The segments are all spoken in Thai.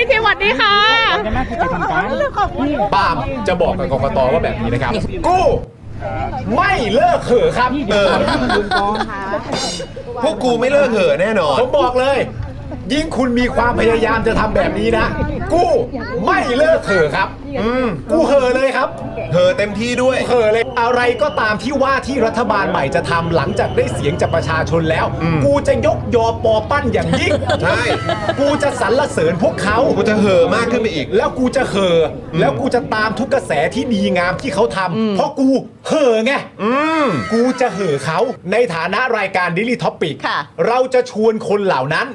พี่ทีสวัสดีค่ะป้ามจะบอกกับกกตว่าแบบนี้นะครับ กู้ไม่เลิกเหอะครับ เออ พวกกูไม่เลิกเหอะแน่นอน ผมบอกเลย ยิ่งคุณมีความพยายามจะทำแบบนี้นะ กู้ไม่เลิกเขอะครับ อืมกูเขอะเลยครับเหอะเต็มที่ด้วยเขอะเลยอะไรก็ตามที่ว่าที่รัฐบาลใหม่จะทำหลังจากได้เสียงจากประชาชนแล้ว กูจะยกยอปอปั้นอย่างยิ่งใช่ กูจะสรรเสริญพวกเขากูจะเหอะมากขึ้นไปอีก แล้วกูจะเห่ออแล้วกูจะตามทุกกระแสที่ดีงามที่เขาทำเพราะกูเห่อไงอืม กูจะเห่อเขาในฐานะรายการ Daily Topic ค่ะ เราจะชวนคนเหล่านั้น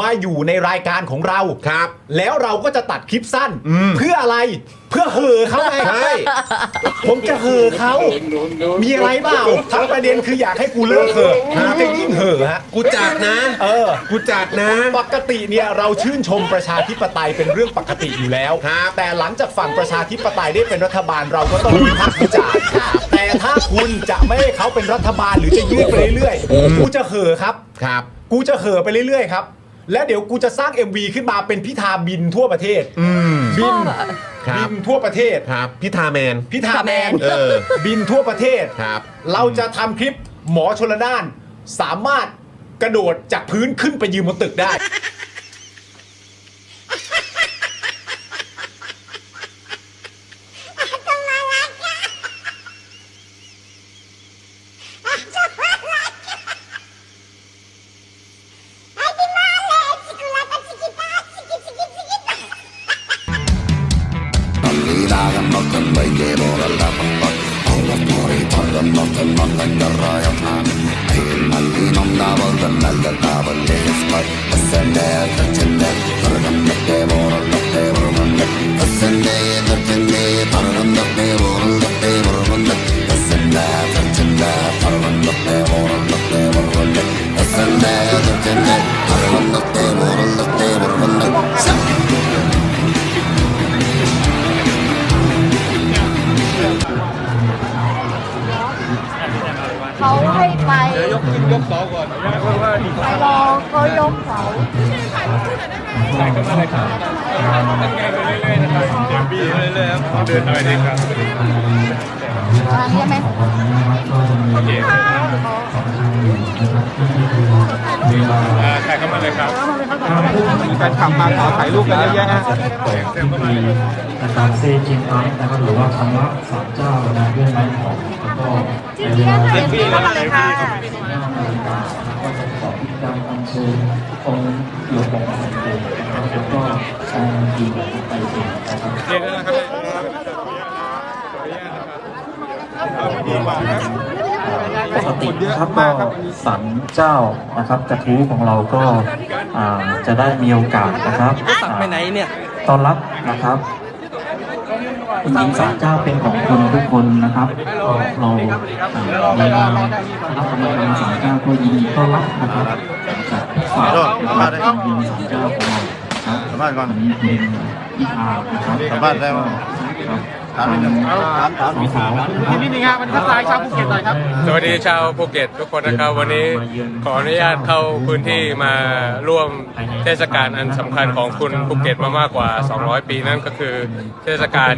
มาอยู่ในรายการของเรา ครับ แล้วเราก็จะตัดคลิปสั้น อืม เพื่ออะไรเพื่อเห่อเขาไงใช่ผมจะเห่อเขา มีอะไรเปล่าทั้งประเด็นคืออยากให้กูเลิกเห่อกูจะยิ่งเห่อฮะ กูจัดนะ เออ กูจัดนะ ปกติเนี่ยเราชื่นชมประชาธิปไตยเป็นเรื่องปกติอยู่แล้ว ครับแต่หลังจากฝั่งประชาธิปไตยได้เป็นรัฐบาลเราก็ต้องวิพากษ์วิจารณ์แต่ถ้าคุณจะไม่ให้เขาเป็นรัฐบาลหรือจะยืดไปเรื่อยๆ กูจะเห่อครับ ครับ กูจะเห่อไปเรื่อยๆครับ และเดี๋ยวกูจะสร้าง MV ขึ้นมาเป็นพิธาบินทั่วประเทศ อืมบินครับบินทั่วประเทศ ครับพิธาแมน พิธาแมนเออ บินทั่วประเทศ ครับ เราจะทำคลิปหมอชลนาน สามารถกระโดดจากพื้นขึ้นไปยืนบนตึกได้ Liiluuden läpällä Olla pori paljon nosten nosten rajat näin Ei mä liinon nävältä näiltä nävältä Ei jos kai Sen teet ใช่ก็มาเลยครับตั้งใจไปเรื่อยๆนะครับเดี๋ยวบี้ไปเรื่อยๆครับเดินหน่อยดีครับทางนี้ไหมโอเคใช่เข้ามาเลยครับมีแฟนคลับมาขอถ่ายรูปกันเยอะแยะฮะนะครับเซจินอัพนะครับหรือว่าคำว่าสามเจ้านะด้วยไม้ของแล้วก็ในเวลาเรียนพี่เข้ามาเลยค่ะ ก็จะขอพิธีการอัญเชิญองค์หลวงปู่สันเดชนะครับแล้วก็องค์ดีไปเองนะครับเรียนแล้วนะครับเอาไปดีกว่าครับปกตินะครับก็สันเจ้านะครับกระทู้ของเราก็อ่าจะได้มีโอกาสนะครับไปไหนเนี่ยต้อนรับนะครับจริงๆศาลเจ้าเป็นของคนทุกคนนะครับก็เราอ่าในนามคณะกรรมการศาลเจ้าก็ยินดีต้อนรับนะครับ จากฝากนะครับยินศาลเจ้กลับสัมภาษณ์ก่อนผินอีกครับสัมภาษณ์ได้ไหม ถามนิดนึงถามถามถามนิดนึงครับวันนี้ทักทายชาวภูเก็ตหน่อยครับสวัสดีชาวภูเก็ตทุกคนนะครับ วันนี้ขออนุญาตเข้าพื้นที่มาร่วมเทศกาลอันสำคัญของคุณภูเก็ตมามากกว่า 200 ปีนั่นก็คือเทศกาล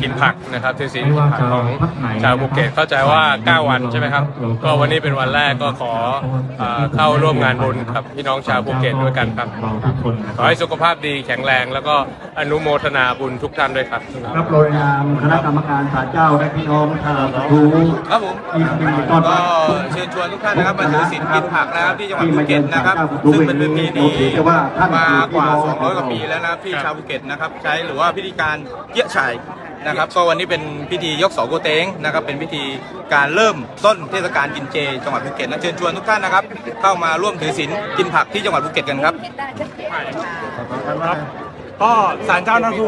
กินผักนะครับเทศกาลกินผักของชาวภูเก็ตเข้าใจว่า 9 วันใช่ไหมครับ ก็วันนี้เป็นวันแรกก็ขอเข้าร่วมงานบุญกับพี่น้องชาวภูเก็ตด้วยกันครับขอให้สุขภาพดีแข็งแรง แล้วก็อนุโมทนาบุญทุกท่านด้วยครับครับโดยนามคณะกรรมการศาลเจ้าและพี่น้องชาวกระทู้ครับผมที่มีต้อนก็รับเชิญชวนทุกท่านนะครับมาถือศีลกินผักนะครับที่จังหวัดภูเก็ตนะครับซึ่งเป็นประเพณีมากว่า 200 กว่าปีแล้วนะครับที่ชาวภูเก็ตนะครับใช้หรือว่าพิธีการเยี่ยชัยนะครับก็วันนี้เป็นพิธียกเสาโกเตงนะครับเป็นพิธีการเริ่มต้นเทศกาลกินเจ จังหวัดภูเก็ตนะเชิญชวนทุกท่านนะครับ เข้ามาร่วมถือศีลกินผักที่จังหวัดภูเก็ตกันครับ ก็ศาลเจ้านาทู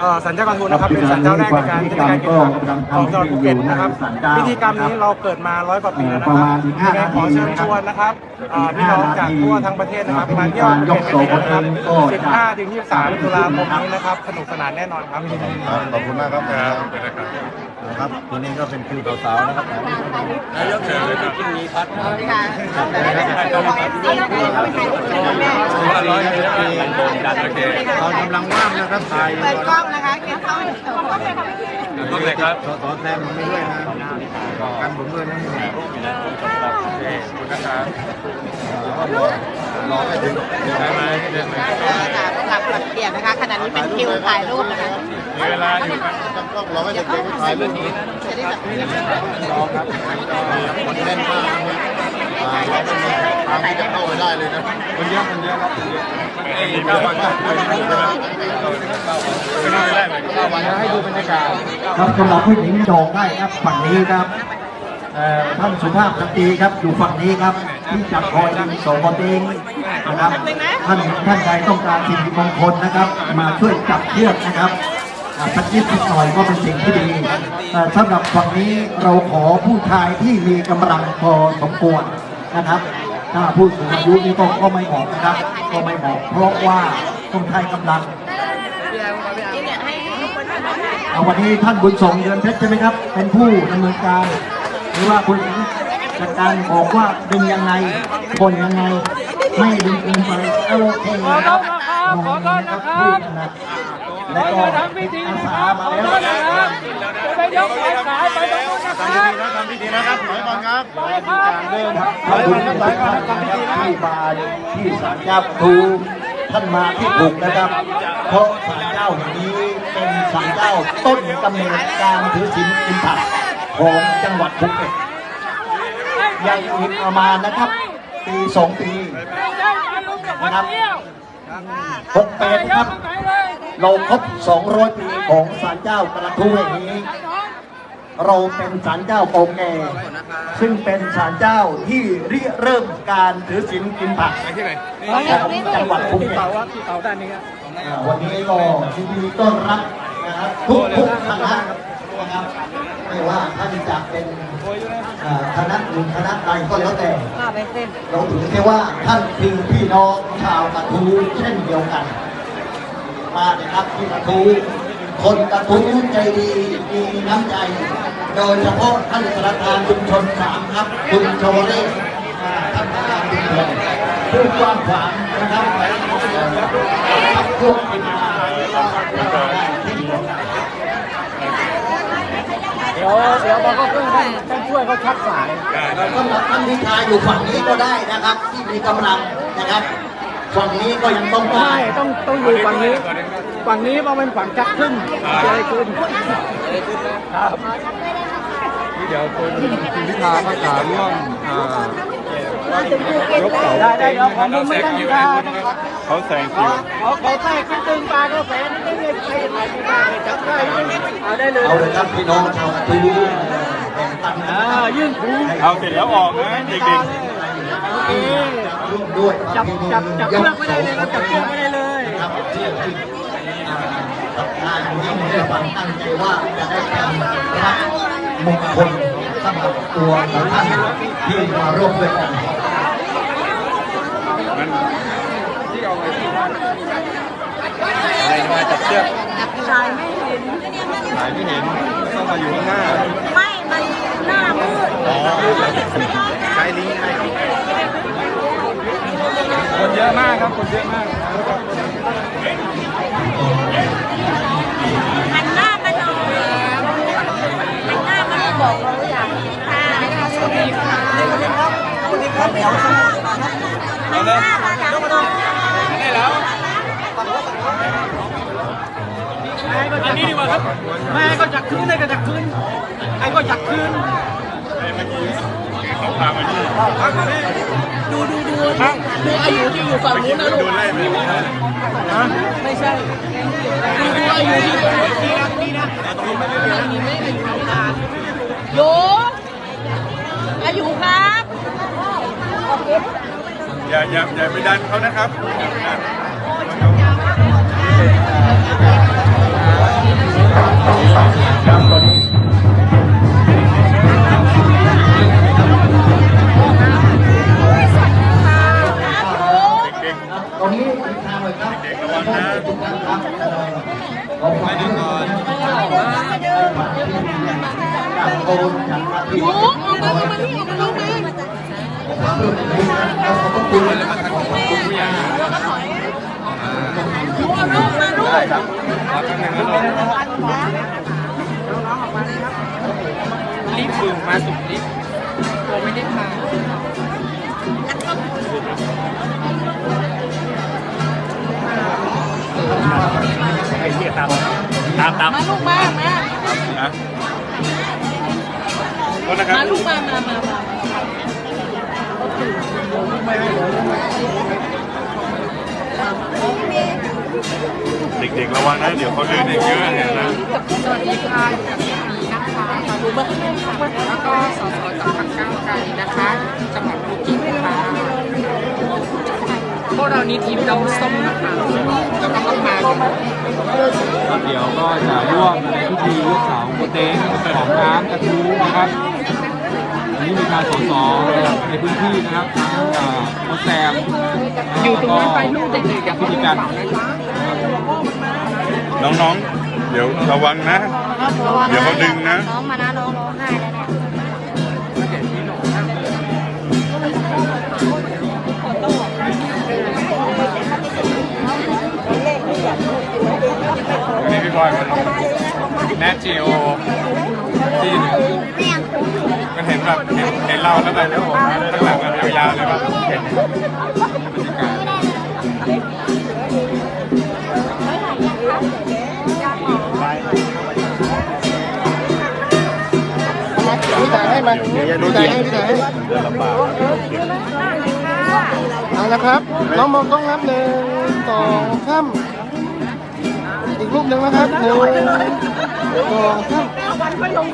เอ่อศาลเจ้ากระทูนะครับเป็นศาลเจ้าแรกในการเทศกาลกินผักของจังหวัดภูเก็ตนะครับพิธีกรรมนี้เราเกิดมาร้อยกว่าปีแล้วนะครับยังไงขอเชิญชวนนะครับเอ่อพี่น้องจากทั่วทั้งประเทศนะครับมาเที่ยวภูเก็ตกันนะครับ15ถึง23ตุลาคมนี้นะครับสนุกสนานแน่นอนครับขอบคุณมากครับ ครับทีนี้ก็เป็นคิวสาวๆนะครับดโอเคเรากำลังว่างนะครับถ่ายเปิดกล้องนะคะเก็บกล้องก็เลยครับสสแซมผมไม่ด้วยนะกันผมด้วยนะโอเคขอบคุณนะครับ รอไม่ถึงได้ไหมได้ไหมค่ะหลับหลับเปลี่ยนนะคะขณะนี้เป็นคิวถ่ายรูปนะคะมีเวลาอยู่ครับต้องรอไม่ถึงถ่ายรูปนี้จะได้จับรอครับคนแน่นมากทางที่จะเข้าไปได้เลยนะคนเยอะคนเยอะครับคนเยอะมีเก้าวันก็ไปดูนให้ดูบรรยากาศครับสำหรับผู้หญิงจองได้ครับฝั่งนี้ครับท่านสุภาพสตรีครับอยู่ฝั่งนี้ครับที่จับคอยสมบติง นะครับท่านท่านใดต้องการสิ่งมงคลนะครับ มาช่วยจับเชือกนะครับอ่าสักนิดสักหน่อยก็เป็นสิ่งที่ดีเอ่อสำหรับฝั่งนี้เราขอผู้ชายที่มีกำลังพอสมควรนะครับถ้าผู้สูงอายุนี่ก็ก็ไม่เหมาะนะครับ ก็ไม่เหมาะเพราะว่าต้องใช้กำลังเอาวันนี้ท่านบุญส่งเดือนเพชรใช่ไหมครับ เป็นผู้ดำเนินการ หรือว่าคุณจัดการบอกว่าดึงยังไงคนยังไง ไม่ดึงเกินไปโอเคนะครับขอโทษนะครับแล้วก็อาสามาแล้วไปยกสายไปตรงนู้นนะครับทำพิธีนะครับถอยก่อนครับเดิมครับท่านบุญส่งท่านนะครับที่มาที่ศาลเจ้าทูท่านมาที่ถูกนะครับ เพราะศาลเจ้าแห่งนี้เป็นศาลเจ้าต้นกำเนิดการถือศีลกินผักของจังหวัดภูเก็ตยังอีกประมาณนะครับ ปีสองปี นะครับหกแปดนะครับ เราครบ200 ปีของศาลเจ้ากระทู้แห่งนี้ เราเป็นศาลเจ้าเก่าแก่ซึ่งเป็นศาลเจ้าที่ริเริ่มการถือศีลกินผักของจังหวัดภูเก็ตที่เต่าด้านนี้ครับอ่าวันนี้ก็ยินดีต้อนรับนะครับทุกทุกคณะนะครับ ไม่ว่าท่านจะเป็นอ่าคณะหรือคณะใดก็แล้วแต่เราถือแค่ว่าท่านคือพี่น้องชาวกระทู้เช่นเดียวกัน มาเลยครับที่กระทู้คนกระทู้ใจดีมีน้ำใจ โดยเฉพาะท่านประธานชุมชนสามครับคุณโชเล่อ่าท่านประธานชุมชนผู้กว้างขวางนะครับพักพวกทีมงานได้ที่เดียวกัน เดี๋ ยวเดี๋ยวบอกก็เพื่อนท่านท่านช่วยเขาชักสายสำหรับท่านที่ชายอยู่ฝั่งนี้ก็ได้นะครับ ที่มีกำลังนะครับ ฝั่งนี้ก็ยังต้องได้ไม่ต้องต้องอยู่ฝั่งนี้ ฝั่งนี้เพราะเป็นฝั่งชักขึ้นเลยขึ้นครับเดี๋ยวคุณคุณพิธาก็จะร่วมยกเสาได้ได้เดี๋ยวขอมุมไม่ท่านพิธาเขาแซงคิว ขอขอแทรกขึ้นตึงปลากาแฟนิดนึง เลยใครจะถ่ายไม่ได้จับได้เอาได้เลยเอาเลยครับพี่น้องชาวกระทู้แบ่งปันกันอ่านะครับยื่นถูเอาเสร็จแล้วออกนะเด็กโอเคร่วมด้วยจับจับจับเชือกไม่ได้เลยครับจับเชือกไม่ได้เลยครับเชือกที่อ่าสัปดาห์นี้ด้วยความตั้งใจว่าจะได้การรับมงคลสำหรับตัวของท่านที่มาร่วมด้วยกันอะไร มาจับเชือกชายไม่เห็นถ่ายไม่เห็นต้องมาอยู่ข้างหน้า ไม่ มันหน้ามืดใช้ลิงก์ให้คนเยอะมากครับ คนเยอะมากหันหน้ามาหน่อยหันหน้ามาบอกเราอยากค่ะสวัสดีค่ะสวัสดีครับหันหน้ามาหลังกล้อง อันนี้ดีกว่าครับแม่ก็จักคืนได้ก็จักคืนไอ้ก็จักคืนดูดูดูดูอายุที่อยู่ฝั่งนู้นนะลูกไม่ใช่ดูดูอายุที่ตรงนี้นี่นะนี่นะนี่ไม่อายุนะโยอายุครับอย่าอย่าอย่าไปดันเขานะครับ ตามตามมาลูกมามานะมาลูกมามามามาเด็กๆระวังนะเดี๋ยวเขาเดินเองเยอะเนี่ยนะ สวัสดีค่ะนะคะแล้วก็สสจากพรรคก้าวไกลนะคะจังหวัดภูเก็ตค่ะ พวกเรานี้ทีมดาวส้มนะคะแล้วก็ต้องมากันเดี๋ยวก็จะร่วมในพิธียกเสาโปเต้งของน้ำกระทู้นะครับวันนี้มีการสอสอในพื้นที่นะครับทั้งเอ่อโมแซมอยู่ตรงนั้นไปลูกเด็กๆอย่าพิธีการน้องๆ เดี๋ยวระวังนะ เดี๋ยวเขาดึงนะ น้องมานะน้องร้องไห้แล้วเนี่ย วันนี้พี่บอยมันแนทจีโอที่หนึ่งมันเห็นแบบเห็นเห็นเราแล้วแบบข้างหลังแบบยาวๆเลยว่าเห็นบรรยากาศพี่จ่ายให้มาพี่จ่ายให้พี่จ่ายให้เอาละครับ น้องมองต้องนับหนึ่งสองสาม รูปหนึ่งนะครับหนึ่งสองสาม